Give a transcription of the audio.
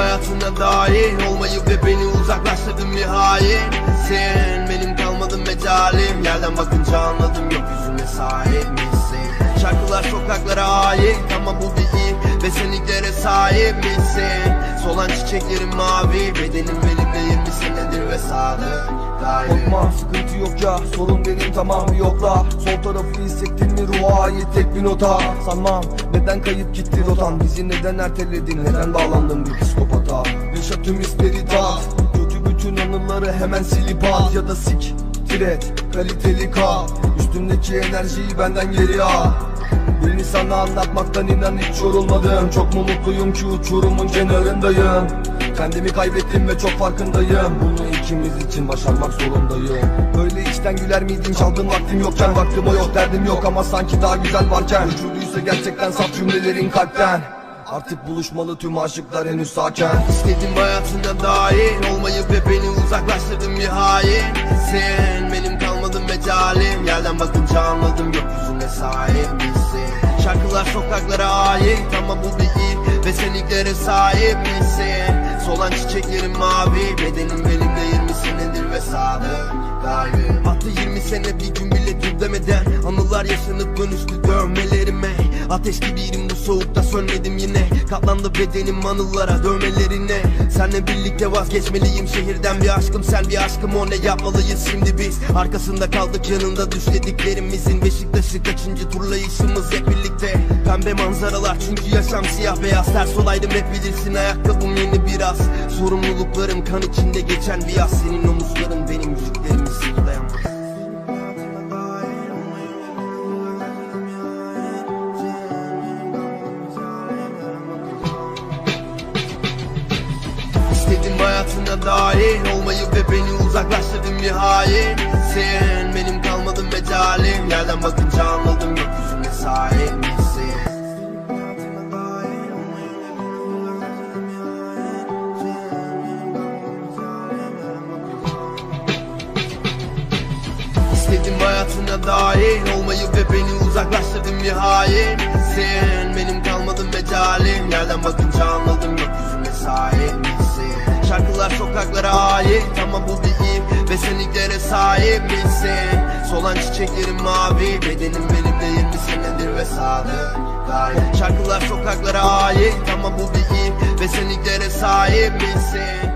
hayatına dahil Olmayı ve beni uzaklaştırdın hain. Sen benim kalmadın mecalim Yerden bakınca anladım gökyüzüne sahip misin Şarkılar sokaklara ait. Ama bu ilk Ve senliklere sahip misin? Solan çiçeklerin mavi Bedenim benimle 20 senedir ve sadık Korkma sıkıntı yok ya sorun benim tamam yokla. Sol tarafı hissettin mi ruha ait tek bir nota? Sanmam neden kayıp gitti rotan Bizi neden erteledin? Neden bağlandın bir psikopata? Yaşa tüm hisleri tat Kötü bütün anıları hemen silip al. Ya da sik tiret kaliteli kal. Üstümdeki enerjiyi benden geri al Birini sana anlatmaktan inan hiç yorulmadım. Çok mu mutluyum ki uçurumun kenarındayım. Kendimi kaybettim ve çok farkındayım. Bunu ikimiz için başarmak zorundayım. Böyle içten güler miydin? Çaldığın vaktim yokken Vaktim o yok derdim yok. Ama sanki daha güzel varken Uçurduysa gerçekten saf cümlelerin kalpten. Artık buluşmalı tüm aşıklar henüz saken. İstedim hayatına dahil Olmayı ve beni uzaklaştırdın bir hain. Sen benim kalmadın mecalim Yerden bakınca anladım gökyüzüne sahip misin Şarkılar sokaklara ait ama bu bir ilk Ve senliklere sahip misin? Solan çiçeklerin mavi. Bedenim benimle 20 senedir ve sadık daim Attı 20 sene bir gün bile dur demeden Anılar yaşanıp dönüştü dövmelerime. Ateş gibiydim bu soğukta Katlandı bedenim anılara dövmelerine. Senle birlikte vazgeçmeliyim şehirden bir aşkım. Sen bir aşkım o ne yapmalıyız şimdi biz? Arkasında kaldık yanında düşlediklerimizin Beşiktaş'ı kaçıncı turlayışımız hep birlikte? Pembe manzaralar çünkü yaşam siyah beyaz. Ters olaydım hep bilirsin ayakkabım yeni biraz. Sorumluluklarım kan içinde geçen bir yaz. Senin omuzların benim yüklerimi hayatına dahil Olmayı ve beni uzaklaştırdın hain. Sen benim kalmadın mecalim. Yerden bakınca anladım gökyüzüne sahip misin İstedim hayatına dahil Olmayı ve beni uzaklaştırdın hain. Sen benim kalmadın mecalim. Yerden bakınca anladım sokaklara ait. Ama bu bir ilk Ve senliklere sahip misin? Solan çiçeklerin mavi Bedenim benimle 20 senedir ve sadık Şarkılar sokaklara ait. Ama bu bir ilk Ve senliklere sahip misin